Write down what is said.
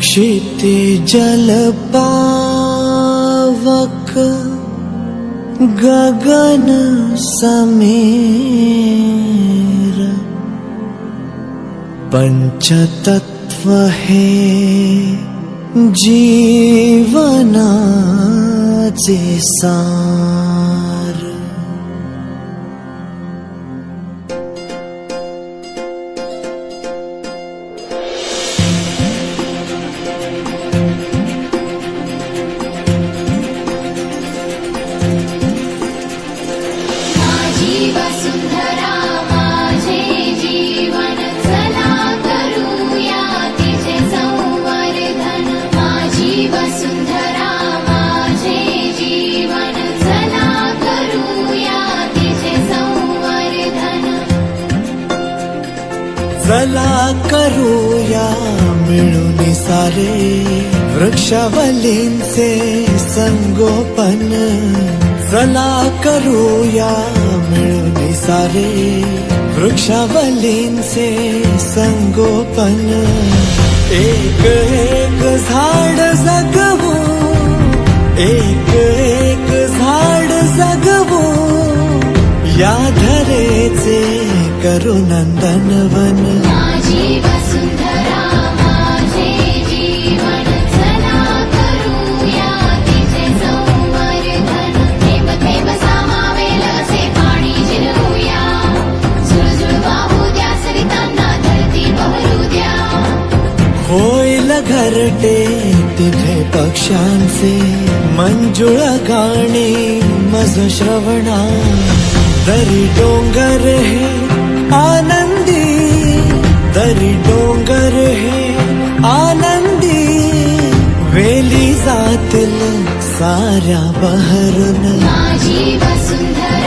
क्षितिजलपावक गगन समेर। पञ्चतत्त्वहे जीवना सा चला करूया मिळून सारे. वृक्षवलींचे संगोपन. चला करूया मिळून सारे. वृक्षवलींचे संगोपन. एक एक झाड जगवू. एक एक झाड जगवू. या धरेचे करू नंदनवन होईल घरटे तिथे पक्षांचे मंजुळ गाणे मज श्रवणा दरी डोंगर हे आनंदी दरी डोंगर हे आनंदी। वेली जातील साऱ्या बहरून। माझी वसुंधरा